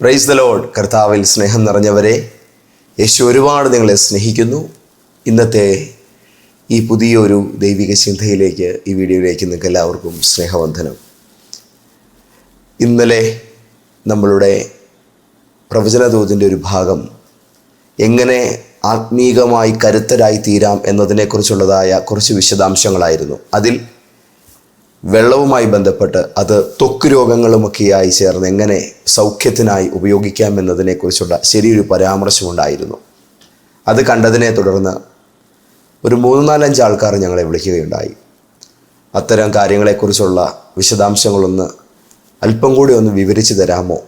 Praise the load കർത്താവിൽ സ്നേഹം നിറഞ്ഞവരെ യേശു ഒരുപാട് നിങ്ങളെ സ്നേഹിക്കുന്നു. ഇന്നത്തെ ഈ പുതിയൊരു ദൈവിക ചിന്തയിലേക്ക് ഈ വീഡിയോയിലേക്ക് നിങ്ങൾക്ക് എല്ലാവർക്കും സ്നേഹവന്ദനം. ഇന്നലെ നമ്മളുടെ പ്രവചനദൂതിന്റെ ഒരു ഭാഗം എങ്ങനെ ആത്മീകമായി കരുത്തരായി തീരാം എന്നതിനെക്കുറിച്ചുള്ളതായ കുറച്ച് വിശദാംശങ്ങളായിരുന്നു. അതിൽ വെള്ളവുമായി ബന്ധപ്പെട്ട് അത് ത്വക്ക് രോഗങ്ങളുമൊക്കെയായി ചേർന്ന് എങ്ങനെ സൗഖ്യത്തിനായി ഉപയോഗിക്കാം എന്നതിനെക്കുറിച്ചുള്ള ശരിയൊരു പരാമർശമുണ്ടായിരുന്നു. അത് കണ്ടതിനെ തുടർന്ന് ഒരു മൂന്ന് നാലഞ്ച് ആൾക്കാർ ഞങ്ങളെ വിളിക്കുകയുണ്ടായി. അത്തരം കാര്യങ്ങളെക്കുറിച്ചുള്ള വിശദാംശങ്ങളൊന്ന് അല്പം കൂടി ഒന്ന് വിവരിച്ചു തരാമോ?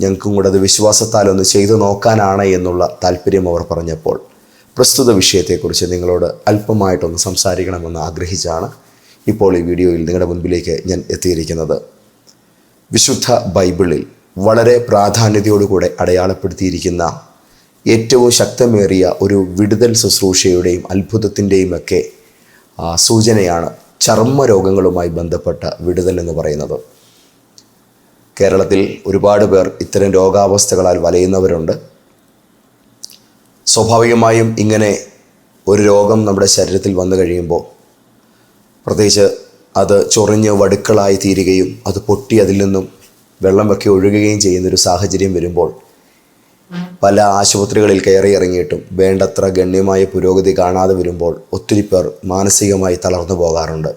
ഞങ്ങൾക്കും കൂടെ അത് വിശ്വാസത്താൽ ഒന്ന് ചെയ്തു നോക്കാനാണ് എന്നുള്ള താല്പര്യം അവർ പറഞ്ഞപ്പോൾ പ്രസ്തുത വിഷയത്തെക്കുറിച്ച് നിങ്ങളോട് അല്പമായിട്ടൊന്ന് സംസാരിക്കണമെന്ന് ആഗ്രഹിച്ചാണ് ഇപ്പോൾ ഈ വീഡിയോയിൽ നിങ്ങളുടെ മുൻപിലേക്ക് ഞാൻ എത്തിയിരിക്കുന്നത്. വിശുദ്ധ ബൈബിളിൽ വളരെ പ്രാധാന്യതയോടുകൂടെ അടയാളപ്പെടുത്തിയിരിക്കുന്ന ഏറ്റവും ശക്തമേറിയ ഒരു വിടുതൽ ശുശ്രൂഷയുടെയും അത്ഭുതത്തിന്റെയും ഒക്കെ സൂചനയാണ് ചർമ്മരോഗങ്ങളുമായി ബന്ധപ്പെട്ട വിടുതൽ എന്ന് പറയുന്നത്. കേരളത്തിൽ ഒരുപാട് പേർ ഇത്തരം രോഗാവസ്ഥകളാൽ വലയുന്നവരുണ്ട്. സ്വാഭാവികമായും ഇങ്ങനെ ഒരു രോഗം നമ്മുടെ ശരീരത്തിൽ വന്നു കഴിയുമ്പോൾ പ്രത്യേകിച്ച് അത് ചൊറിഞ്ഞ് വടുക്കളായി തീരുകയും അത് പൊട്ടി അതിൽ നിന്നും വെള്ളമൊക്കെ ഒഴുകുകയും ചെയ്യുന്നൊരു സാഹചര്യം വരുമ്പോൾ പല ആശുപത്രികളിൽ കയറി ഇറങ്ങിയിട്ടും വേണ്ടത്ര ഗണ്യമായ പുരോഗതി കാണാതെ വരുമ്പോൾ ഒത്തിരി പേർ മാനസികമായി തളർന്നു പോകാറുണ്ട്.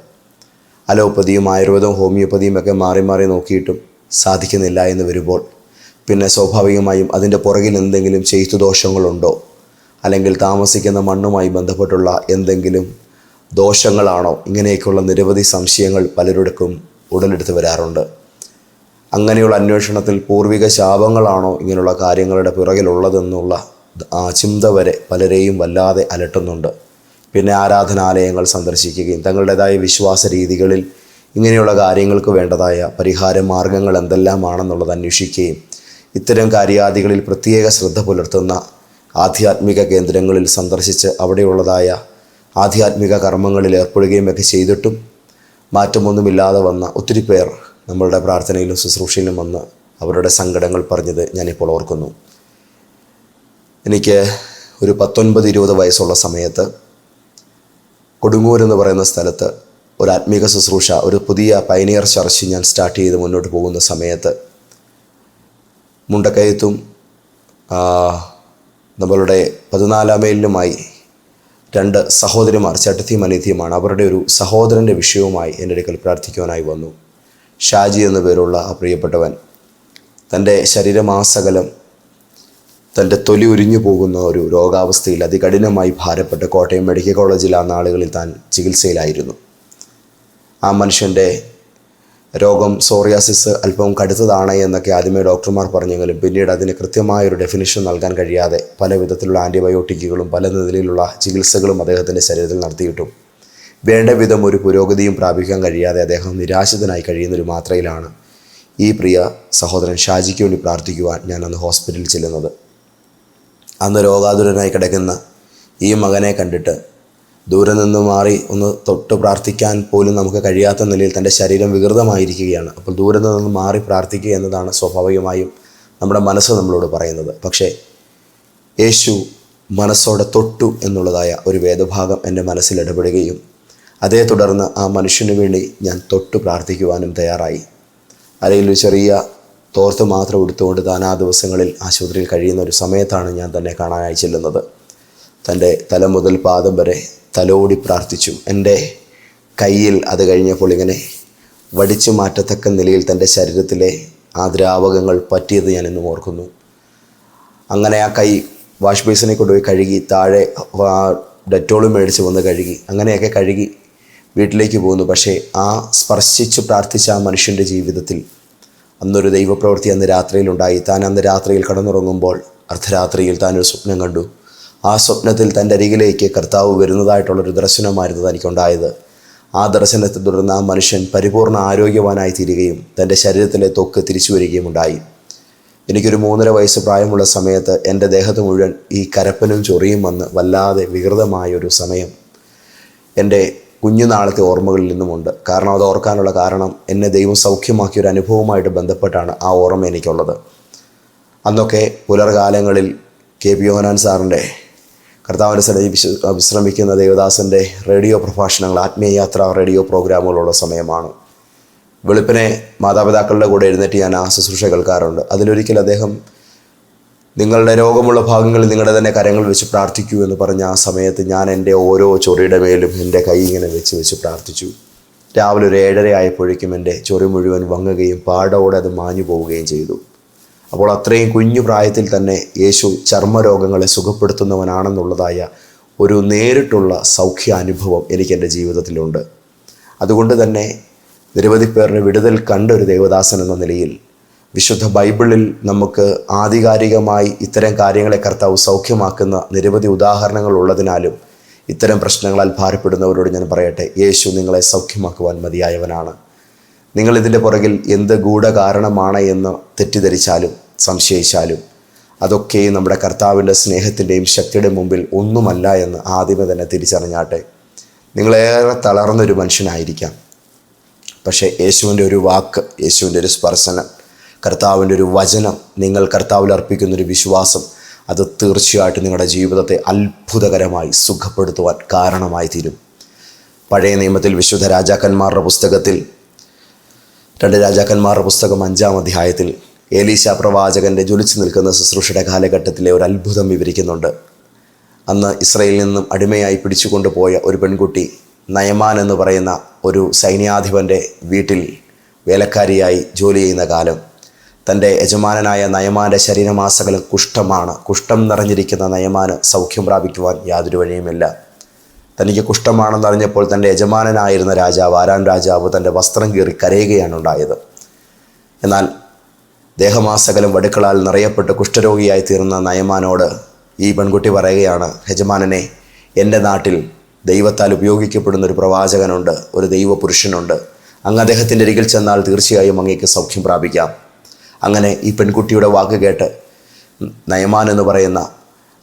അലോപ്പതിയും ആയുർവേദവും ഹോമിയോപ്പതിയും ഒക്കെ മാറി മാറി നോക്കിയിട്ടും സാധിക്കുന്നില്ല എന്ന് വരുമ്പോൾ പിന്നെ സ്വാഭാവികമായും അതിന്റെ പുറകിൽ എന്തെങ്കിലും ചെയ്തു ദോഷങ്ങളുണ്ടോ? അല്ലെങ്കിൽ താമസിക്കുന്ന മണ്ണുമായി ബന്ധപ്പെട്ടുള്ള എന്തെങ്കിലും ദോഷങ്ങളാണോ? ഇങ്ങനെയൊക്കെയുള്ള നിരവധി സംശയങ്ങൾ പലരുടക്കും ഉടലെടുത്ത് വരാറുണ്ട്. അങ്ങനെയുള്ള അന്വേഷണത്തിൽ പൂർവിക ശാപങ്ങളാണോ ഇങ്ങനെയുള്ള കാര്യങ്ങളുടെ പിറകിലുള്ളതെന്നുള്ള ആ ചിന്ത വരെ പലരെയും വല്ലാതെ അലട്ടുന്നുണ്ട്. പിന്നെ ആരാധനാലയങ്ങൾ സന്ദർശിക്കുകയും തങ്ങളുടേതായ വിശ്വാസ രീതികളിൽ ഇങ്ങനെയുള്ള കാര്യങ്ങൾക്ക് വേണ്ടതായ പരിഹാര മാർഗങ്ങൾ എന്തെല്ലാമാണെന്നുള്ളത് അന്വേഷിക്കുകയും ഇത്തരം കാര്യാദികളിൽ പ്രത്യേക ശ്രദ്ധ പുലർത്തുന്ന ആധ്യാത്മിക കേന്ദ്രങ്ങളിൽ സന്ദർശിച്ച് അവിടെയുള്ളതായ ആധ്യാത്മിക കർമ്മങ്ങളിൽ ഏർപ്പെടുകയും ഒക്കെ ചെയ്തിട്ടും മാറ്റമൊന്നുമില്ലാതെ വന്ന ഒത്തിരി പേർ നമ്മളുടെ പ്രാർത്ഥനയിലും ശുശ്രൂഷയിലും വന്ന് അവരുടെ സങ്കടങ്ങൾ പറഞ്ഞത് ഞാനിപ്പോൾ ഓർക്കുന്നു. എനിക്ക് ഒരു പത്തൊൻപത് ഇരുപത് വയസ്സുള്ള സമയത്ത് കൊടുങ്ങൂർ എന്ന് പറയുന്ന സ്ഥലത്ത് ഒരു ആത്മീക ശുശ്രൂഷ ഒരു പുതിയ പൈനിയർ ചർച്ച് ഞാൻ സ്റ്റാർട്ട് ചെയ്ത് മുന്നോട്ട് പോകുന്ന സമയത്ത് മുണ്ടക്കയത്തും നമ്മളുടെ പതിനാലാം മൈലിലുമായി രണ്ട് സഹോദരിമാർ ചട്ടത്തിയും അനീതിയുമാണ് അവരുടെ ഒരു സഹോദരന്റെ വിഷയവുമായി എന്റെ അടുക്കൽ പ്രാർത്ഥിക്കുവാനായി വന്നു. ഷാജി എന്നു പേരുള്ള ആ പ്രിയപ്പെട്ടവൻ തന്റെ ശരീരമാസകലം തന്റെ തൊലി ഉരിഞ്ഞു പോകുന്ന ഒരു രോഗാവസ്ഥയിൽ അതികഠിനമായി ഭാരപ്പെട്ട് കോട്ടയം മെഡിക്കൽ കോളേജിൽ ആ നാളുകളിൽ താൻ ചികിത്സയിലായിരുന്നു. ആ മനുഷ്യന്റെ രോഗം സോറിയാസിസ് അല്പം കടുത്തതാണ് എന്നൊക്കെ ആദ്യമേ ഡോക്ടർമാർ പറഞ്ഞെങ്കിലും പിന്നീട് അതിന് കൃത്യമായ ഒരു ഡെഫിനിഷൻ നൽകാൻ കഴിയാതെ പല വിധത്തിലുള്ള ആന്റിബയോട്ടിക്കുകളും പല നിലയിലുള്ള ചികിത്സകളും അദ്ദേഹത്തിന്റെ ശരീരത്തിൽ നടത്തിയിട്ടും വേണ്ട വിധം ഒരു പുരോഗതിയും പ്രാപിക്കാൻ കഴിയാതെ അദ്ദേഹം നിരാശിതനായി കഴിയുന്നൊരു മാത്രയിലാണ്. ഈ പ്രിയ സഹോദരൻ ഷാജിക്ക് വേണ്ടി പ്രാർത്ഥിക്കുവാൻ ഞാൻ അന്ന് ഹോസ്പിറ്റലിൽ ചെല്ലുന്നത്. അന്ന് രോഗാതുരനായി കിടക്കുന്ന ഈ മകനെ കണ്ടിട്ട് ദൂരെ നിന്ന് മാറി ഒന്ന് തൊട്ട് പ്രാർത്ഥിക്കാൻ പോലും നമുക്ക് കഴിയാത്ത നിലയിൽ തന്റെ ശരീരം വികൃതമായിരിക്കുകയാണ്. അപ്പോൾ ദൂരെ നിന്ന് മാറി പ്രാർത്ഥിക്കുക എന്നതാണ് സ്വാഭാവികമായും നമ്മുടെ മനസ്സ് നമ്മളോട് പറയുന്നത്. പക്ഷേ യേശു മനസ്സോടെ തൊട്ടു എന്നുള്ളതായ ഒരു വേദഭാഗം എന്റെ മനസ്സിൽ ഇടപെടുകയും അതേ തുടർന്ന് ആ മനുഷ്യന് വേണ്ടി ഞാൻ തൊട്ട് പ്രാർത്ഥിക്കുവാനും തയ്യാറായി. അല്ലെങ്കിൽ ഒരു ചെറിയ തോർത്ത് മാത്രം എടുത്തുകൊണ്ട് താൻ ആ ദിവസങ്ങളിൽ ആശുപത്രിയിൽ കഴിയുന്ന ഒരു സമയത്താണ് ഞാൻ തന്നെ കാണാനായി ചെല്ലുന്നത്. തന്റെ തല മുതൽ പാദം വരെ തലോടി പ്രാർത്ഥിച്ചു. എന്റെ കയ്യിൽ അത് കഴിഞ്ഞപ്പോൾ ഇങ്ങനെ വടിച്ചു മാറ്റത്തക്ക നിലയിൽ തന്റെ ശരീരത്തിലെ ആ ദ്രാവകങ്ങൾ പറ്റിയത് ഞാൻ ഇന്നും ഓർക്കുന്നു. അങ്ങനെ ആ കൈ വാഷ് ബേസിനെ കൊണ്ടുപോയി കഴുകി താഴെ ഡെറ്റോളും മേടിച്ച് വന്ന് കഴുകി അങ്ങനെയൊക്കെ കഴുകി വീട്ടിലേക്ക് പോകുന്നു പക്ഷേ ആ സ്പർശിച്ച് പ്രാർത്ഥിച്ച ആ മനുഷ്യന്റെ ജീവിതത്തിൽ അന്നൊരു ദൈവപ്രവൃത്തി അന്ന് രാത്രിയിലുണ്ടായി. താൻ അന്ന് രാത്രിയിൽ കടന്നുറങ്ങുമ്പോൾ അർദ്ധരാത്രിയിൽ താനൊരു സ്വപ്നം കണ്ടു. ആ സ്വപ്നത്തിൽ തന്റെ അരികിലേക്ക് കർത്താവ് വരുന്നതായിട്ടുള്ളൊരു ദർശനമായിരുന്നു തനിക്കുണ്ടായത്. ആ ദർശനത്തെ തുടർന്ന് ആ മനുഷ്യൻ പരിപൂർണ ആരോഗ്യവാനായി തീരുകയും തന്റെ ശരീരത്തിലെ തൊക്ക് തിരിച്ചു വരികയും ഉണ്ടായി. എനിക്കൊരു മൂന്നര വയസ്സ് പ്രായമുള്ള സമയത്ത് എന്റെ ദേഹത്ത് മുഴുവൻ ഈ കരപ്പനും ചൊറിയും വന്ന് വല്ലാതെ വികൃതമായൊരു സമയം എന്റെ കുഞ്ഞുനാളത്തെ ഓർമ്മകളിൽ നിന്നുമുണ്ട്. കാരണം അത് ഓർക്കാനുള്ള കാരണം എന്നെ ദൈവം സൗഖ്യമാക്കിയ ഒരു അനുഭവമായിട്ട് ബന്ധപ്പെട്ടാണ് ആ ഓർമ്മ എനിക്കുള്ളത്. അന്നൊക്കെ പുലർകാലങ്ങളിൽ കെ പി യോഹനാൻ സാറിന്റെ കർത്താവിന്റെ സന്നിധി വിശ വിശ്രമിക്കുന്ന ദേവദാസന്റെ റേഡിയോ പ്രഭാഷണങ്ങൾ ആത്മീയയാത്ര റേഡിയോ പ്രോഗ്രാമുകളുള്ള സമയമാണ്. വെളുപ്പിനെ മാതാപിതാക്കളുടെ കൂടെ എഴുന്നേറ്റ് ഞാൻ ആ ശുശ്രൂഷ കേൾക്കാറുണ്ട്. അതിലൊരിക്കൽ അദ്ദേഹം നിങ്ങളുടെ രോഗമുള്ള ഭാഗങ്ങളിൽ നിങ്ങളുടെ തന്നെ കരങ്ങൾ വെച്ച് പ്രാർത്ഥിക്കൂ എന്ന് പറഞ്ഞ ആ സമയത്ത് ഞാൻ എന്റെ ഓരോ ചൊറിയുടെ മേലും എന്റെ കൈ ഇങ്ങനെ വെച്ച് വെച്ച് പ്രാർത്ഥിച്ചു. രാവിലെ ഒരു ഏഴര ആയപ്പോഴേക്കും എന്റെ ചൊറി മുഴുവൻ വങ്ങുകയും പാടോടെ അത് മാഞ്ഞു പോവുകയും ചെയ്തു. അപ്പോൾ അത്രയും കുഞ്ഞു പ്രായത്തിൽ തന്നെ യേശു ചർമ്മരോഗങ്ങളെ സുഖപ്പെടുത്തുന്നവനാണെന്നുള്ളതായ ഒരു നേരിട്ടുള്ള സൗഖ്യ അനുഭവം എനിക്ക് എന്റെ ജീവിതത്തിലുണ്ട്. അതുകൊണ്ട് തന്നെ നിരവധി പേരുടെ വിടുതൽ കണ്ട ഒരു ദേവദാസൻ എന്ന നിലയിൽ വിശുദ്ധ ബൈബിളിൽ നമുക്ക് ആധികാരികമായി ഇത്തരം കാര്യങ്ങളെ കർത്താവ് സൗഖ്യമാക്കുന്ന നിരവധി ഉദാഹരണങ്ങൾ ഉള്ളതിനാലും ഇത്തരം പ്രശ്നങ്ങളാൽ ഭാരപ്പെടുന്നവരോട് ഞാൻ പറയട്ടെ യേശു നിങ്ങളെ സൗഖ്യമാക്കുവാൻ മതിയായവനാണ്. നിങ്ങൾ ഇതിന്റെ പുറകിൽ എന്ത് ഗൂഢകാരണമാണ് എന്ന് തെറ്റിദ്ധരിച്ചാലും സംശയിച്ചാലും. അതൊക്കെയും നമ്മുടെ കർത്താവിന്റെ സ്നേഹത്തിന്റെയും ശക്തിയുടെ മുമ്പിൽ ഒന്നുമല്ല എന്ന് ആദ്യമേ തന്നെ തിരിച്ചറിഞ്ഞാട്ടെ. നിങ്ങളേറെ തളർന്നൊരു മനുഷ്യനായിരിക്കാം. പക്ഷേ യേശുവിന്റെ ഒരു വാക്ക് യേശുവിന്റെ ഒരു സ്പർശനം കർത്താവിന്റെ ഒരു വചനം നിങ്ങൾ കർത്താവിൽ അർപ്പിക്കുന്നൊരു വിശ്വാസം അത് തീർച്ചയായിട്ടും നിങ്ങളുടെ ജീവിതത്തെ അത്ഭുതകരമായി സുഖപ്പെടുത്തുവാൻ കാരണമായി തീരും. പഴയ നിയമത്തിൽ വിശുദ്ധ രാജാക്കന്മാരുടെ പുസ്തകത്തിൽ രണ്ട് രാജാക്കന്മാരുടെ പുസ്തകം അഞ്ചാം അധ്യായത്തിൽ ഏലീശ പ്രവാചകന്റെ ജ്വലിച്ചു നിൽക്കുന്ന ശുശ്രൂഷയുടെ കാലഘട്ടത്തിലെ ഒരു അത്ഭുതം വിവരിക്കുന്നുണ്ട്. അന്ന് ഇസ്രയേലിൽ നിന്നും അടിമയായി പിടിച്ചുകൊണ്ടുപോയ ഒരു പെൺകുട്ടി നയമാൻ എന്ന് പറയുന്ന ഒരു സൈന്യാധിപന്റെ വീട്ടിൽ വേലക്കാരിയായി ജോലി ചെയ്യുന്ന കാലം. തന്റെ യജമാനായ നയമാന്റെ ശരീരമാസകലം കുഷ്ഠമാണ്. കുഷ്ഠം നിറഞ്ഞിരിക്കുന്ന നയമാന് സൗഖ്യം പ്രാപിക്കുവാൻ യാതൊരു വഴിയുമില്ല. തനിക്ക് കുഷ്ഠമാണെന്ന് അറിഞ്ഞപ്പോൾ തന്റെ യജമാനായിരുന്ന രാജാവ് ആരാൻ രാജാവ് തന്റെ വസ്ത്രം കീറി കരയുകയാണ് ഉണ്ടായത്. എന്നാൽ ദേഹമാസകലം വടുക്കളാൽ നിറയപ്പെട്ട് കുഷ്ഠരോഗിയായി തീർന്ന നയമാനോട് ഈ പെൺകുട്ടി പറയുകയാണ് യജമാനനെ എന്റെ നാട്ടിൽ ദൈവത്താൽ ഉപയോഗിക്കപ്പെടുന്ന ഒരു പ്രവാചകനുണ്ട് ഒരു ദൈവപുരുഷനുണ്ട്. അങ്ങ് അദ്ദേഹത്തിന്റെ അരികിൽ ചെന്നാൽ തീർച്ചയായും അങ്ങേക്ക് സൗഖ്യം പ്രാപിക്കാം. അങ്ങനെ ഈ പെൺകുട്ടിയുടെ വാക്ക് കേട്ട് നയമാൻ എന്ന് പറയുന്ന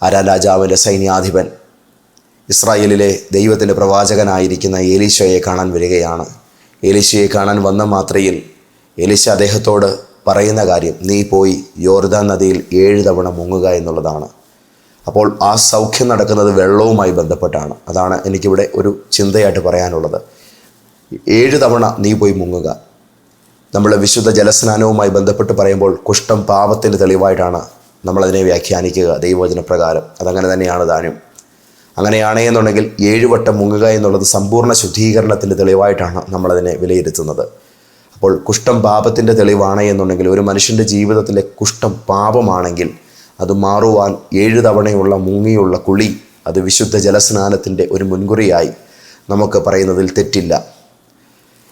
ആരാ രാജാവിന്റെ സൈന്യാധിപൻ ഇസ്രായേലിലെ ദൈവത്തിന്റെ പ്രവാചകനായിരിക്കുന്ന ഏലീശോയെ കാണാൻ വരികയാണ്. ഏലീശയെ കാണാൻ വന്ന മാത്രയിൽ ഏലീശ അദ്ദേഹത്തോട് പറയുന്ന കാര്യം നീ പോയി യോർദാൻ നദിയിൽ ഏഴ് തവണ മുങ്ങുക എന്നുള്ളതാണ്. അപ്പോൾ ആ സൗഖ്യം നടക്കുന്നത് വെള്ളവുമായി ബന്ധപ്പെട്ടാണ്. അതാണ് എനിക്കിവിടെ ഒരു ചിന്തയായിട്ട് പറയാനുള്ളത്. ഏഴ് തവണ നീ പോയി മുങ്ങുക. നമ്മൾ വിശുദ്ധ ജലസ്നാനവുമായി ബന്ധപ്പെട്ട് പറയുമ്പോൾ കുഷ്ഠം പാപത്തിന്റെ തെളിവായിട്ടാണ് നമ്മളതിനെ വ്യാഖ്യാനിക്കുക ദൈവവചന പ്രകാരം അതങ്ങനെ തന്നെയാണ് താനും അങ്ങനെയാണേ എന്നുണ്ടെങ്കിൽ ഏഴുവട്ടം മുങ്ങുക എന്നുള്ളത് സമ്പൂർണ ശുദ്ധീകരണത്തിന്റെ തെളിവായിട്ടാണ് നമ്മളതിനെ വിലയിരുത്തുന്നത്. അപ്പോൾ കുഷ്ഠം പാപത്തിന്റെ തെളിവാണ് എന്നുണ്ടെങ്കിൽ ഒരു മനുഷ്യന്റെ ജീവിതത്തിലെ കുഷ്ഠം പാപമാണെങ്കിൽ അത് മാറുവാൻ ഏഴ് തവണയുള്ള മുങ്ങിയുള്ള കുളി അത് വിശുദ്ധ ജലസ്നാനത്തിന്റെ ഒരു മുൻകുറിയായി നമുക്ക് പറയുന്നതിൽ തെറ്റില്ല.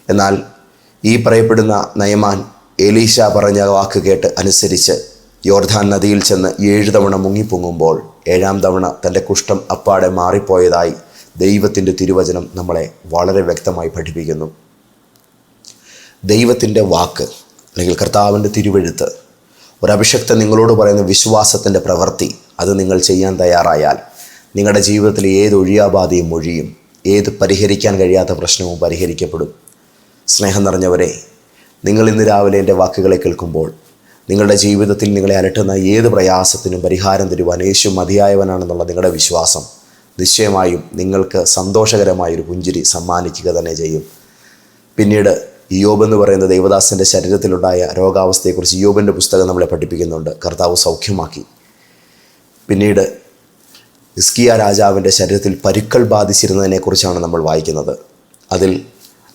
എന്നാൽ ഈ പറയപ്പെടുന്ന നയമാൻ എലീഷ പറഞ്ഞ വാക്ക് കേട്ട് അനുസരിച്ച് യോർധാൻ നദിയിൽ ചെന്ന് ഏഴ് തവണ മുങ്ങിപ്പൊങ്ങുമ്പോൾ ഏഴാം തവണ തന്റെ കുഷ്ഠം അപ്പാടെ മാറിപ്പോയതായി ദൈവത്തിന്റെ തിരുവചനം നമ്മളെ വളരെ വ്യക്തമായി പഠിപ്പിക്കുന്നു. ദൈവത്തിന്റെ വാക്ക് അല്ലെങ്കിൽ കർത്താവിന്റെ തിരുവെഴുത്ത് ഒരഭിഷക്തൻ നിങ്ങളോട് പറയുന്ന വിശ്വാസത്തിന്റെ പ്രവൃത്തി അത് നിങ്ങൾ ചെയ്യാൻ തയ്യാറായാൽ നിങ്ങളുടെ ജീവിതത്തിൽ ഏത് ഒഴിയാബാധയും ഒഴിയും ഏത് പരിഹരിക്കാൻ കഴിയാത്ത പ്രശ്നവും പരിഹരിക്കപ്പെടും. സ്നേഹം നിറഞ്ഞവരെ നിങ്ങൾ ഇന്ന് രാവിലെ എന്റെ വാക്കുകളെ കേൾക്കുമ്പോൾ നിങ്ങളുടെ ജീവിതത്തിൽ നിങ്ങളെ അലട്ടുന്ന ഏത് പ്രയാസത്തിനും പരിഹാരം തരുവാൻ യേശു മതിയായവനാണെന്നുള്ള നിങ്ങളുടെ വിശ്വാസം നിശ്ചയമായും നിങ്ങൾക്ക് സന്തോഷകരമായൊരു പുഞ്ചിരി സമ്മാനിക്കുക തന്നെ ചെയ്യും. പിന്നീട് ഇയോബ് എന്ന് പറയുന്ന ദൈവദാസന്റെ ശരീരത്തിലുണ്ടായ രോഗാവസ്ഥയെക്കുറിച്ച് യോബിന്റെ പുസ്തകം നമ്മളെ പഠിപ്പിക്കുന്നുണ്ട്. കർത്താവ് സൗഖ്യമാക്കി. പിന്നീട് ഇസ്കിയ രാജാവിന്റെ ശരീരത്തിൽ പരുക്കൾ ബാധിച്ചിരുന്നതിനെക്കുറിച്ചാണ് നമ്മൾ വായിക്കുന്നത്. അതിൽ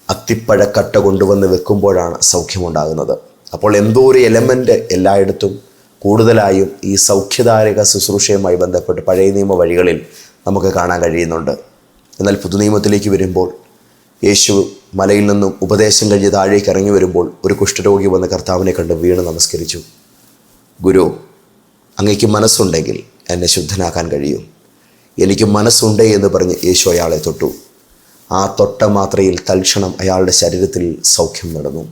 അത്തിപ്പഴക്കട്ട കൊണ്ടുവന്ന് വെക്കുമ്പോഴാണ് സൗഖ്യമുണ്ടാകുന്നത്. അപ്പോൾ എന്തോ ഒരു എലമെന്റ് എല്ലായിടത്തും കൂടുതലായും ഈ സൗഖ്യധാരക ശുശ്രൂഷയുമായി ബന്ധപ്പെട്ട് പഴയ നിയമ വഴികളിൽ നമുക്ക് കാണാൻ കഴിയുന്നുണ്ട്. എന്നാൽ പുതുനിയമത്തിലേക്ക് വരുമ്പോൾ യേശു മലയിൽ നിന്നും ഉപദേശം കഴിഞ്ഞ് താഴേക്ക് ഇറങ്ങി വരുമ്പോൾ ഒരു കുഷ്ഠരോഗി വന്ന കർത്താവിനെ കണ്ട് വീണ് നമസ്കരിച്ചു. ഗുരു അങ്ങയ്ക്ക് മനസ്സുണ്ടെങ്കിൽ എന്നെ ശുദ്ധനാക്കാൻ കഴിയും. എനിക്ക് മനസ്സുണ്ടേ എന്ന് പറഞ്ഞ് യേശു അയാളെ തൊട്ടു. ആ തൊട്ട മാത്രയിൽ തൽക്ഷണം അയാളുടെ ശരീരത്തിൽ സൗഖ്യം നടന്നു.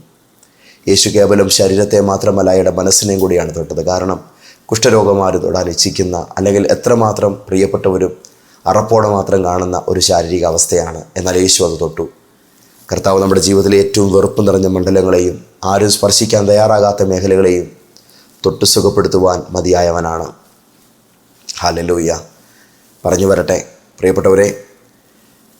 യേശു കേവലം ശരീരത്തെ മാത്രമല്ല അയാളുടെ മനസ്സിനെയും കൂടിയാണ് തൊട്ടത്. കാരണം കുഷ്ഠരോഗമാർ തൊടാൻ ഇച്ഛിക്കുന്ന അല്ലെങ്കിൽ എത്രമാത്രം പ്രിയപ്പെട്ടവരും അറപ്പോടെ മാത്രം കാണുന്ന ഒരു ശാരീരിക അവസ്ഥയാണ് എന്നാൽ യേശു അത് തൊട്ടു. കർത്താവ് നമ്മുടെ ജീവിതത്തിലെ ഏറ്റവും വെറുപ്പ് നിറഞ്ഞ മണ്ഡലങ്ങളെയും ആരും സ്പർശിക്കാൻ തയ്യാറാകാത്ത മേഖലകളെയും തൊട്ട് സുഖപ്പെടുത്തുവാൻ മതിയായവനാണ്. ഹാലലൂയ്യ പറഞ്ഞു വരട്ടെ. പ്രിയപ്പെട്ടവരെ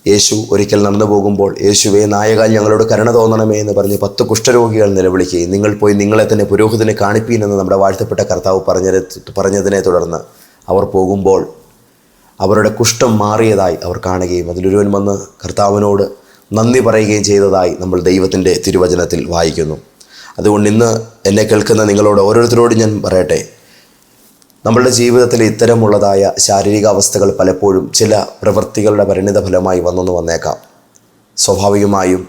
യേശു ഒരിക്കൽ നടന്നു പോകുമ്പോൾ യേശുവെ നായകാൽ ഞങ്ങളോട് കരുണ തോന്നണമേ എന്ന് പറഞ്ഞ് പത്ത് കുഷ്ഠരോഗികൾ നിലവിളിക്കുകയും നിങ്ങൾ പോയി നിങ്ങളെ തന്നെ പുരോഹിതനെ കാണിപ്പീനെന്ന് നമ്മുടെ വാഴ്ത്തപ്പെട്ട കർത്താവ് പറഞ്ഞ പറഞ്ഞതിനെ തുടർന്ന് അവർ പോകുമ്പോൾ അവരുടെ കുഷ്ഠം മാറിയതായി അവർ കാണുകയും അതിലൊരുവൻ വന്ന് കർത്താവിനോട് നന്ദി പറയുകയും ചെയ്തതായി നമ്മൾ ദൈവത്തിന്റെ തിരുവചനത്തിൽ വായിക്കുന്നു. അതുകൊണ്ട് ഇന്ന് എന്നെ കേൾക്കുന്ന നിങ്ങളോട് ഓരോരുത്തരോടും ഞാൻ പറയട്ടെ. നമ്മളുടെ ജീവിതത്തിൽ ഇത്തരമുള്ളതായ ശാരീരിക അവസ്ഥകൾ പലപ്പോഴും ചില പ്രവൃത്തികളുടെ പരിണിത ഫലമായി വന്നെന്ന് വന്നേക്കാം. സ്വാഭാവികമായും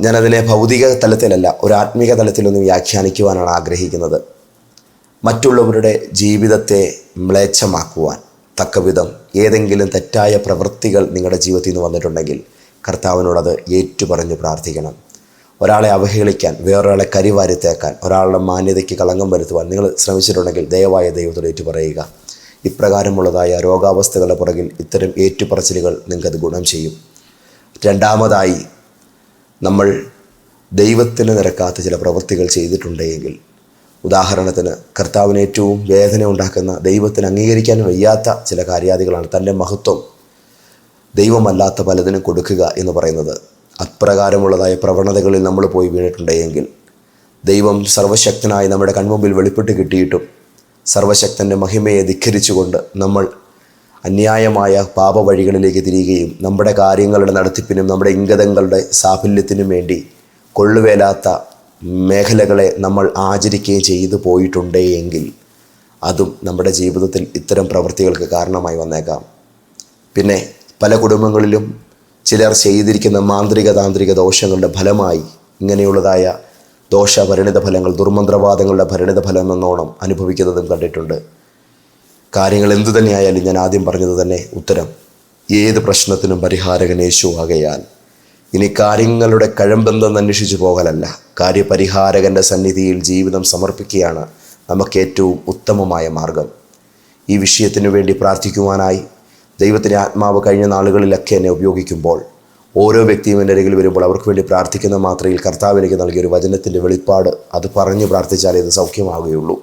ഞാനതിനെ ഭൗതിക തലത്തിലല്ല ഒരു ആത്മീക തലത്തിലൊന്ന് വ്യാഖ്യാനിക്കുവാനാണ് ആഗ്രഹിക്കുന്നത്. മറ്റുള്ളവരുടെ ജീവിതത്തെ മ്ലേച്ഛമാക്കുവാൻ. തക്കവിധം ഏതെങ്കിലും തെറ്റായ പ്രവൃത്തികൾ നിങ്ങളുടെ ജീവിതത്തിൽ നിന്ന് വന്നിട്ടുണ്ടെങ്കിൽ കർത്താവിനോടത് ഏറ്റുപറഞ്ഞ് പ്രാർത്ഥിക്കണം. ഒരാളെ അവഹേളിക്കാൻ വേറൊരാളെ കരിവാരി തേക്കാൻ ഒരാളുടെ മാന്യതയ്ക്ക് കളങ്കം വരുത്തുവാൻ നിങ്ങൾ ശ്രമിച്ചിട്ടുണ്ടെങ്കിൽ ദയവായ ദൈവത്തോട് ഏറ്റുപറയുക. ഇപ്രകാരമുള്ളതായ രോഗാവസ്ഥകളുടെ പുറകിൽ ഇത്തരം ഏറ്റുപറച്ചിലുകൾ നിങ്ങൾക്കത് ഗുണം ചെയ്യും. രണ്ടാമതായി നമ്മൾ ദൈവത്തിന് നിരക്കാത്ത ചില പ്രവൃത്തികൾ ചെയ്തിട്ടുണ്ടെങ്കിൽ ഉദാഹരണത്തിന് കർത്താവിന് ഏറ്റവും വേദന ഉണ്ടാക്കുന്ന ദൈവത്തിന് അംഗീകരിക്കാൻ വയ്യാത്ത ചില കാര്യാദികളാണ് തന്റെ മഹത്വം. ദൈവമല്ലാത്ത പലതിനും കൊടുക്കുക എന്ന് പറയുന്നത് അപ്രകാരമുള്ളതായ പ്രവണതകളിൽ നമ്മൾ പോയി വീണിട്ടുണ്ടെങ്കിൽ ദൈവം സർവശക്തനായി നമ്മുടെ കൺമുമ്പിൽ വെളിപ്പെട്ട് കിട്ടിയിട്ടും സർവശക്തന്റെ മഹിമയെ ധിഖരിച്ചുകൊണ്ട് നമ്മൾ അന്യായമായ പാപവഴികളിലേക്ക് തിരികുകയും നമ്മുടെ കാര്യങ്ങളുടെ നടത്തിപ്പിനും നമ്മുടെ ഇംഗതങ്ങളുടെ സാഫല്യത്തിനും വേണ്ടി കൊള്ളുവേലാത്ത മേഖലകളെ നമ്മൾ ആചരിക്കുകയും ചെയ്തു പോയിട്ടുണ്ടെങ്കിൽ അതും നമ്മുടെ ജീവിതത്തിൽ ഇത്തരം പ്രവൃത്തികൾക്ക് കാരണമായി വന്നേക്കാം. പിന്നെ പല കുടുംബങ്ങളിലും ചിലർ ചെയ്തിരിക്കുന്ന മാന്ത്രിക താന്ത്രിക ദോഷങ്ങളുടെ ഫലമായി ഇങ്ങനെയുള്ളതായ ദോഷ പരിണിത ഫലങ്ങൾ ദുർമന്ത്രവാദങ്ങളുടെ പരിണിത ഫലം എന്നോണം അനുഭവിക്കുന്നതും കണ്ടിട്ടുണ്ട്. കാര്യങ്ങൾ എന്തു തന്നെയായാലും ഞാൻ ആദ്യം പറഞ്ഞത് തന്നെ ഉത്തരം ഏത് പ്രശ്നത്തിനും പരിഹാരകൻ യേശു ആകയാൽ. ഇനി കാര്യങ്ങളുടെ കഴമ്പെന്തെന്ന് അന്വേഷിച്ചു പോകലല്ല. കാര്യപരിഹാരകന്റെ സന്നിധിയിൽ ജീവിതം സമർപ്പിക്കുകയാണ് നമുക്ക് ഏറ്റവും ഉത്തമമായ മാർഗം. ഈ വിഷയത്തിനു വേണ്ടി പ്രാർത്ഥിക്കുവാനായി ദൈവത്തിന്റെ ആത്മാവ് കഴിഞ്ഞ നാളുകളിലൊക്കെ എന്നെ ഉപയോഗിക്കുമ്പോൾ ഓരോ വ്യക്തിയും എന്റെ അരികിൽ വരുമ്പോൾ അവർക്ക് വേണ്ടി പ്രാർത്ഥിക്കുന്ന മാത്രയിൽ കർത്താവ് എനിക്ക് നൽകിയ ഒരു വചനത്തിന്റെ വെളിപ്പാട് അത് പറഞ്ഞ് പ്രാർത്ഥിച്ചാലേ ഇത് സൗഖ്യമാവുകയുള്ളൂ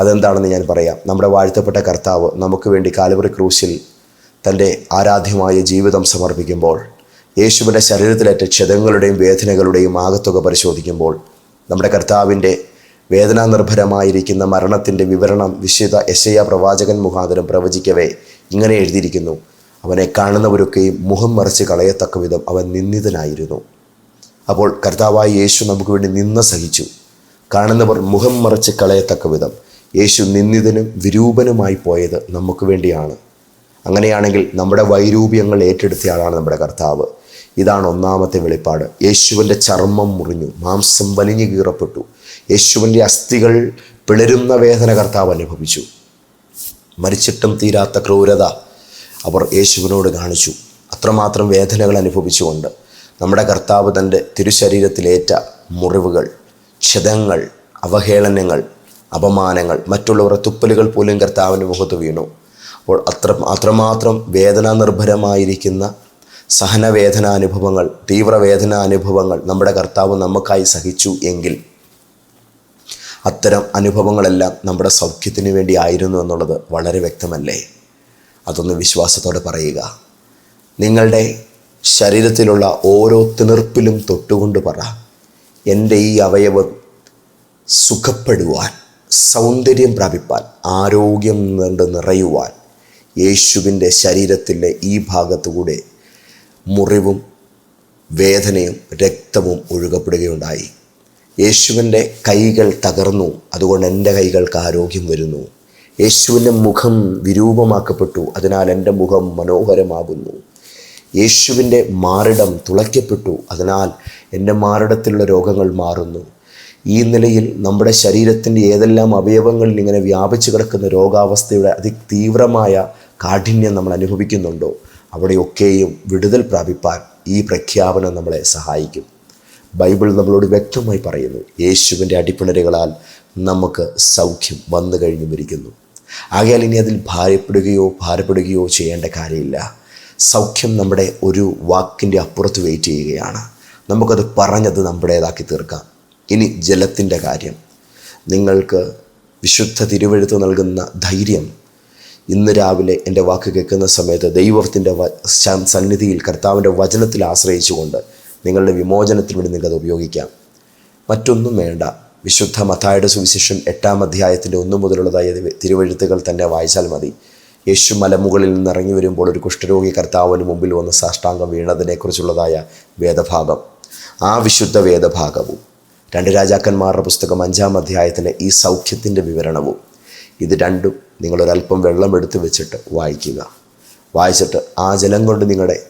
അതെന്താണെന്ന് ഞാൻ പറയാം. നമ്മുടെ വാഴ്ത്തപ്പെട്ട കർത്താവ് നമുക്ക് വേണ്ടി കാലുവറി ക്രൂശിൽ തന്റെ ആരാധ്യമായ ജീവിതം സമർപ്പിക്കുമ്പോൾ യേശുവിന്റെ ശരീരത്തിലേറ്റ ക്ഷതങ്ങളുടെയും വേദനകളുടെയും ആകത്തുക പരിശോധിക്കുമ്പോൾ നമ്മുടെ കർത്താവിന്റെ വേദനാനിർഭരമായിരിക്കുന്ന മരണത്തിന്റെ വിവരണം വിശുദ്ധ യശയ പ്രവാചകൻ മുഖാന്തരം പ്രവചിക്കവേ ഇങ്ങനെ എഴുതിയിരിക്കുന്നു. അവനെ കാണുന്നവരൊക്കെയും മുഖം മറിച്ച് കളയത്തക്ക വിധം അവൻ നിന്ദിതനായിരുന്നു. അപ്പോൾ കർത്താവായ യേശു നമുക്ക് വേണ്ടി നിന്ന സഹിച്ചു. കാണുന്നവർ മുഖം മറിച്ച് കളയത്തക്ക വിധം യേശു നിന്ദിതനും വിരൂപനുമായി പോയത് നമുക്ക് വേണ്ടിയാണ്. അങ്ങനെയാണെങ്കിൽ നമ്മുടെ വൈരൂപ്യങ്ങൾ ഏറ്റെടുത്തയാളാണ് നമ്മുടെ കർത്താവ്. ഇതാണ് ഒന്നാമത്തെ വെളിപ്പാട്. യേശുവിന്റെ ചർമ്മം മുറിഞ്ഞു മാംസം വലിഞ്ഞു കീറപ്പെട്ടു. യേശുവിന്റെ അസ്ഥികൾ പിളരുന്ന വേദന കർത്താവ് അനുഭവിച്ചു. മരിച്ചിട്ടും തീരാത്ത ക്രൂരത അവർ യേശുവിനോട് കാണിച്ചു. അത്രമാത്രം വേദനകൾ അനുഭവിച്ചുകൊണ്ട് നമ്മുടെ കർത്താവ് തന്റെ തിരുശരീരത്തിലേറ്റ മുറിവുകൾ ക്ഷതങ്ങൾ അവഹേളനങ്ങൾ അപമാനങ്ങൾ മറ്റുള്ളവരുടെ തുപ്പലുകൾ പോലും കർത്താവിന്റെ മുഖത്ത് വീണു. അപ്പോൾ അത്ര അത്രമാത്രം വേദനാ നിർഭരമായിരിക്കുന്ന തീവ്രവേദനാനുഭവങ്ങൾ നമ്മുടെ കർത്താവ് നമുക്കായി സഹിച്ചു എങ്കിൽ അത്തരം അനുഭവങ്ങളെല്ലാം നമ്മുടെ സൗഖ്യത്തിന് വേണ്ടി ആയിരുന്നു എന്നുള്ളത് വളരെ വ്യക്തമല്ലേ? അതൊന്ന് വിശ്വാസത്തോടെ പറയുക. നിങ്ങളുടെ ശരീരത്തിലുള്ള ഓരോ തിണർപ്പിലും തൊട്ടുകൊണ്ട് പറ എന്റെ ഈ അവയവം സുഖപ്പെടുവാൻ സൗന്ദര്യം പ്രാപിപ്പാൻ ആരോഗ്യം കൊണ്ട് നിറയുവാൻ യേശുവിന്റെ ശരീരത്തിന്റെ ഈ ഭാഗത്തുകൂടെ മുറിവും വേദനയും രക്തവും ഒഴുകപ്പെടുകയുണ്ടായി. യേശുവിന്റെ കൈകൾ തകർന്നു അതുകൊണ്ട് എന്റെ കൈകൾക്ക് ആരോഗ്യം വരുന്നു. യേശുവിന്റെ മുഖം വിരൂപമാക്കപ്പെട്ടു അതിനാൽ എന്റെ മുഖം മനോഹരമാകുന്നു. യേശുവിന്റെ മാറിടം തുളയ്ക്കപ്പെട്ടു അതിനാൽ എന്റെ മാറിടത്തിലുള്ള രോഗങ്ങൾ മാറുന്നു. ഈ നിലയിൽ നമ്മുടെ ശരീരത്തിന്റെ ഏതെല്ലാം അവയവങ്ങളിൽ ഇങ്ങനെ വ്യാപിച്ചു കിടക്കുന്ന രോഗാവസ്ഥയുടെ അതിതീവ്രമായ കാഠിന്യം നമ്മൾ അനുഭവിക്കുന്നുണ്ടോ? അവിടെയൊക്കെയും വിടുതൽ പ്രാപിപ്പാൻ ഈ പ്രഖ്യാപനം നമ്മളെ സഹായിക്കും. ബൈബിൾ നമ്മളോട് വ്യക്തമായി പറയുന്നു യേശുവിന്റെ അടിപ്പിണരുകളാൽ നമുക്ക് സൗഖ്യം വന്നു കഴിഞ്ഞുമിരിക്കുന്നു. ആകയാൽ ഇനി അതിൽ ഭാരപ്പെടുകയോ ഭാരപ്പെടുകയോ ചെയ്യേണ്ട കാര്യമില്ല. സൗഖ്യം നമ്മുടെ ഒരു വാക്കിന്റെ അപ്പുറത്ത് വെയിറ്റ് ചെയ്യുകയാണ്. നമുക്കത് പറഞ്ഞത് നമ്മുടേതാക്കി തീർക്കാം. ഇനി ജലത്തിന്റെ കാര്യം. നിങ്ങൾക്ക് വിശുദ്ധ തിരുവഴുത്ത് നൽകുന്ന ധൈര്യം ഇന്ന് രാവിലെ എന്റെ വാക്ക് കേൾക്കുന്ന സമയത്ത് ദൈവത്തിന്റെ സന്നിധിയിൽ കർത്താവിന്റെ വചനത്തിൽ ആശ്രയിച്ചുകൊണ്ട് നിങ്ങളുടെ വിമോചനത്തിന് വേണ്ടി നിങ്ങൾക്കത് ഉപയോഗിക്കാം. മറ്റൊന്നും വേണ്ട. വിശുദ്ധ മഥായുടെ സുവിശേഷം എട്ടാം അധ്യായത്തിന്റെ ഒന്നു മുതലുള്ളതായ തിരു- തിരുവഴുത്തുകൾ തന്നെ വായിച്ചാൽ മതി. യേശു മലമുകളിൽ നിന്ന് ഇറങ്ങി വരുമ്പോൾ ഒരു കുഷ്ഠരോഗി കർത്താവിന് മുമ്പിൽ വന്ന് സാഷ്ടാംഗം വീണതിനെക്കുറിച്ചുള്ളതായ വേദഭാഗം. ആ വിശുദ്ധ വേദഭാഗവും രണ്ട് രാജാക്കന്മാരുടെ പുസ്തകം അഞ്ചാം അധ്യായത്തിലെ ഈ സൗഖ്യത്തിന്റെ വിവരണവും ഇത് രണ്ടും നിങ്ങളൊരല്പം വെള്ളം എടുത്ത് വെച്ചിട്ട് വായിക്കുക. വായിച്ചിട്ട് ആ ജലം കൊണ്ട് നിങ്ങളുടെ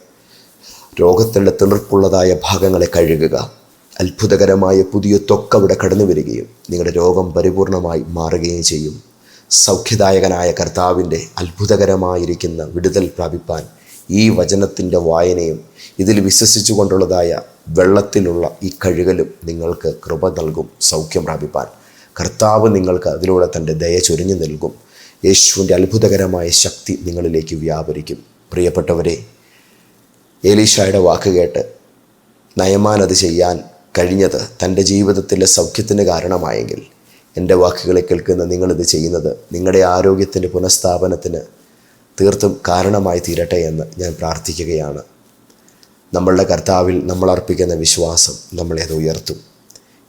രോഗത്തിന്റെ തിണർപ്പുള്ളതായ ഭാഗങ്ങളെ കഴുകുക. അത്ഭുതകരമായ പുതിയ ത്വക്ക് അവിടെ കടന്നു വരികയും നിങ്ങളുടെ രോഗം പരിപൂർണമായി മാറുകയും ചെയ്യും. സൗഖ്യദായകനായ കർത്താവിന്റെ അത്ഭുതകരമായിരിക്കുന്ന വിടുതൽ പ്രാപിപ്പാൻ ഈ വചനത്തിന്റെ വായനയും ഇതിൽ വിശ്വസിച്ചു കൊണ്ടുള്ളതായ വെള്ളത്തിലുള്ള ഈ കഴുകലും നിങ്ങൾക്ക് കൃപ നൽകും സൗഖ്യം പ്രാപിപ്പാൻ. കർത്താവ് നിങ്ങൾക്ക് അതിലൂടെ തന്റെ ദയ ചൊരിഞ്ഞു നൽകും. യേശുവിന്റെ അത്ഭുതകരമായ ശക്തി നിങ്ങളിലേക്ക് വ്യാപരിക്കും. പ്രിയപ്പെട്ടവരെ ഏലീഷായുടെ വാക്ക് കേട്ട് നയമാൻ അത് ചെയ്യാൻ കഴിഞ്ഞത് തന്റെ ജീവിതത്തിലെ സൗഖ്യത്തിന് കാരണമായെങ്കിൽ എന്റെ വാക്കുകളെ കേൾക്കുന്ന നിങ്ങളിത് ചെയ്യുന്നത് നിങ്ങളുടെ ആരോഗ്യത്തിന്റെ പുനഃസ്ഥാപനത്തിന് തീർത്തും കാരണമായി തീരട്ടെ എന്ന് ഞാൻ പ്രാർത്ഥിക്കുകയാണ്. നമ്മളുടെ കർത്താവിൽ നമ്മൾ അർപ്പിക്കുന്ന വിശ്വാസം നമ്മളെ അത് ഉയർത്തും.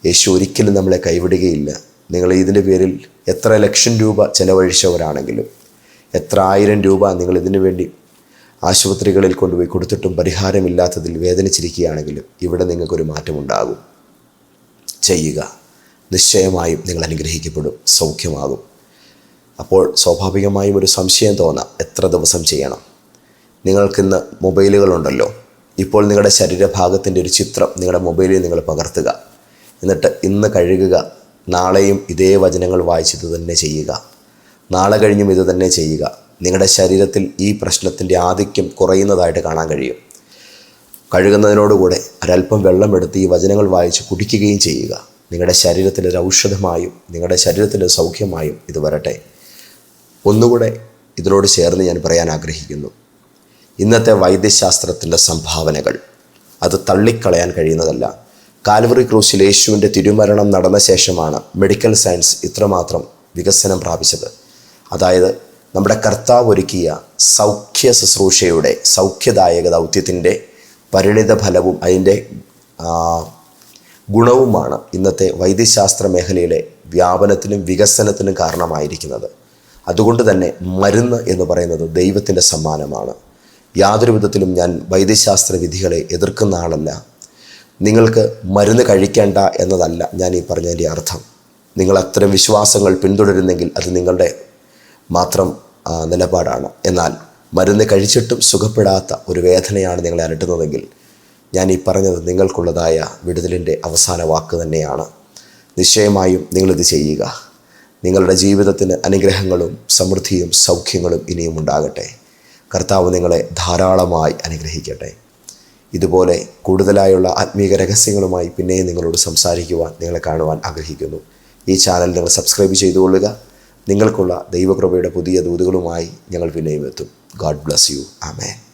യേശു ഒരിക്കലും നമ്മളെ കൈവിടുകയില്ല. നിങ്ങൾ ഇതിന്റെ പേരിൽ എത്ര ലക്ഷം രൂപ ചെലവഴിച്ചവരാണെങ്കിലും എത്ര ആയിരം രൂപ നിങ്ങൾ ഇതിനു വേണ്ടി ആശുപത്രികളിൽ കൊണ്ടുപോയി കൊടുത്തിട്ടും പരിഹാരമില്ലാത്തതിൽ വേദനിച്ചിരിക്കുകയാണെങ്കിലും ഇവിടെ നിങ്ങൾക്കൊരു മാറ്റമുണ്ടാകും. ചെയ്യുക. നിശ്ചയമായും നിങ്ങൾ അനുഗ്രഹിക്കപ്പെടും. സൗഖ്യമാകും. അപ്പോൾ സ്വാഭാവികമായും ഒരു സംശയം തോന്നാം. എത്ര ദിവസം ചെയ്യണം? നിങ്ങൾക്കിന്ന് മൊബൈലുകളുണ്ടല്ലോ. ഇപ്പോൾ നിങ്ങളുടെ ശരീരഭാഗത്തിന്റെ ഒരു ചിത്രം നിങ്ങളുടെ മൊബൈലിൽ നിങ്ങൾ പകർത്തുക. എന്നിട്ട് ഇന്ന് കഴുകുക. നാളെയും ഇതേ വചനങ്ങൾ വായിച്ചിത് തന്നെ ചെയ്യുക. നാളെ കഴിഞ്ഞും ഇത് തന്നെ ചെയ്യുക. നിങ്ങളുടെ ശരീരത്തിൽ ഈ പ്രശ്നത്തിന്റെ ആധിക്യം കുറയുന്നതായിട്ട് കാണാൻ കഴിയും. കഴുകുന്നതിനോടുകൂടെ ഒരല്പം വെള്ളമെടുത്ത് ഈ വചനങ്ങൾ വായിച്ച് കുടിക്കുകയും ചെയ്യുക. നിങ്ങളുടെ ശരീരത്തിൽ ഒരു ഔഷധമായും നിങ്ങളുടെ ശരീരത്തിൽ ഒരു സൗഖ്യമായും ഇത് വരട്ടെ. ഒന്നുകൂടെ ഇതിനോട് ചേർന്ന് ഞാൻ പറയാൻ ആഗ്രഹിക്കുന്നു. ഇന്നത്തെ വൈദ്യശാസ്ത്രത്തിന്റെ സംഭാവനകൾ. അത് തള്ളിക്കളയാൻ കഴിയുന്നതല്ല. കാൽവറി ക്രൂശിൽ യേശുവിന്റെ തിരുമരണം നടന്ന ശേഷമാണ് മെഡിക്കൽ സയൻസ് ഇത്രമാത്രം വികസനം പ്രാപിച്ചത്. അതായത് നമ്മുടെ കർത്താവ് ഒരുക്കിയ സൗഖ്യ ശുശ്രൂഷയുടെ സൗഖ്യദായക ദൗത്യത്തിന്റെ പരിണിത ഫലവും അതിന്റെ ഗുണവുമാണ് ഇന്നത്തെ വൈദ്യശാസ്ത്ര മേഖലയിലെ വ്യാപനത്തിനും വികസനത്തിനും കാരണമായിരിക്കുന്നത്. അതുകൊണ്ട് തന്നെ മരുന്ന് എന്ന് പറയുന്നത് ദൈവത്തിന്റെ സമ്മാനമാണ്. യാതൊരു വിധത്തിലും ഞാൻ വൈദ്യശാസ്ത്ര വിധികളെ എതിർക്കുന്ന ആളല്ല. നിങ്ങൾക്ക് മരുന്ന് കഴിക്കേണ്ട എന്നതല്ല ഞാൻ ഈ പറഞ്ഞതിന്റെ അർത്ഥം. നിങ്ങൾ അത്തരം വിശ്വാസങ്ങൾ പിന്തുടരുന്നെങ്കിൽ അത് നിങ്ങളുടെ മാത്രം നിലപാടാണ്. എന്നാൽ മരുന്ന് കഴിച്ചിട്ടും സുഖപ്പെടാത്ത ഒരു വേദനയാണ് നിങ്ങളെ അലട്ടുന്നതെങ്കിൽ ഞാൻ ഈ പറഞ്ഞത് നിങ്ങൾക്കുള്ളതായ വിടുതലിന്റെ അവസാന വാക്ക് തന്നെയാണ്. നിശ്ചയമായും നിങ്ങളിത് ചെയ്യുക. നിങ്ങളുടെ ജീവിതത്തിന് അനുഗ്രഹങ്ങളും സമൃദ്ധിയും സൗഖ്യങ്ങളും ഇനിയും ഉണ്ടാകട്ടെ. കർത്താവ് നിങ്ങളെ ധാരാളമായി അനുഗ്രഹിക്കട്ടെ. ഇതുപോലെ കൂടുതലായുള്ള ആത്മീക രഹസ്യങ്ങളുമായി പിന്നെയും നിങ്ങളോട് സംസാരിക്കുവാൻ നിങ്ങളെ കാണുവാൻ ആഗ്രഹിക്കുന്നു. ഈ ചാനൽ നിങ്ങൾ സബ്സ്ക്രൈബ് ചെയ്തുകൊള്ളുക. നിങ്ങൾക്കുള്ള ദൈവകൃപയുടെ പുതിയ ദൂതുകളുമായി ഞങ്ങൾ പിന്നെയും എത്തും. God bless you. ആമേ